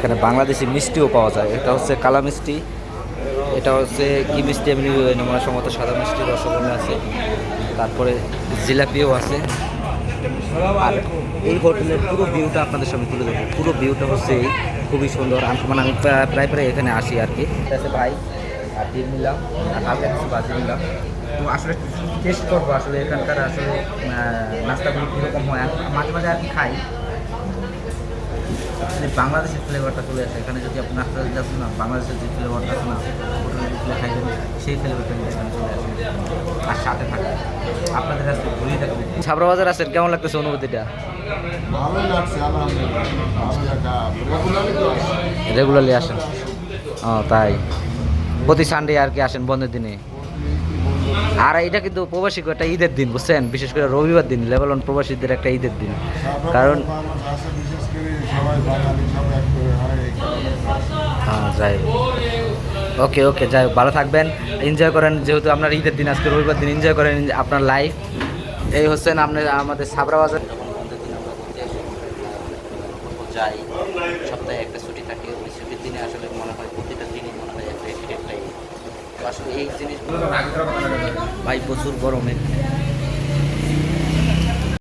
এখানে বাংলাদেশি মিষ্টিও পাওয়া যায়। এটা হচ্ছে কালা মিষ্টি। এটা হচ্ছে কি মিষ্টি এমনি নমুনা সম্মত সাদা মিষ্টি রসগোল্লা আছে। তারপরে জিলাপিও আছে। আর এই হোটেলের পুরো ভিউটা আপনাদের সামনে তুলে দেবো পুরো ভিউটা হচ্ছে খুবই সুন্দর। মানে আমি প্রায় প্রায় এখানে আসি আর কি। আছে ভাই, আর ডিম নিলাম। আর হালকা কিছু বাজি নিলাম। তো আসলে টেস্ট করব আসলে এখানকার আসলে নাস্তাগুলো কীরকম হয়। মাঝে মাঝে আর কি খাই। আসলে বাংলাদেশের ফ্লেভারটা চলে আসে। এখানে যদি আপনি নাস্তা আসেন না বাংলাদেশের যে ফ্লেভারটা আছে না হোটেলে যে খাইবেন সেই ফ্লেভারটা কিন্তু এখানে চলে আসে। আর সাথে থাকে। আপনাদের কাছে ঘুরিয়ে থাকবে। ছাবরা বাজার আছেন কেমন লাগতেছে অনুভূতিটা? ভালোই লাগছে আলহামদুলিল্লাহ। রেগুলারলি আসেন? ও তাই। প্রতি সানডে আর কি আসেন বন্ধের দিনে? আর এটা কিন্তু প্রবাসী একটা ঈদের দিন, বুঝছেন? বিশেষ করে রবিবার দিন, লেবানন প্রবাসীদের একটা ঈদের দিন। কারণ হয়, যাই ওকে ওকে, যাই ভালো থাকবেন। এনজয় করেন, যেহেতু আপনার ঈদের দিন, আজকে রবিবার দিন এনজয় করেন আপনার লাইফ এই হচ্ছেন আপনার, আমাদের সাবরা বাজার। যাই, সপ্তাহে একটা ছুটি থাকে। ওই ছুটির দিনে আসলে মনে হয় প্রতিটা দিনই মনে হয় একটা একটা একটা ঈদ। তো আসলে এই জিনিসগুলো। ভাই প্রচুর গরমে।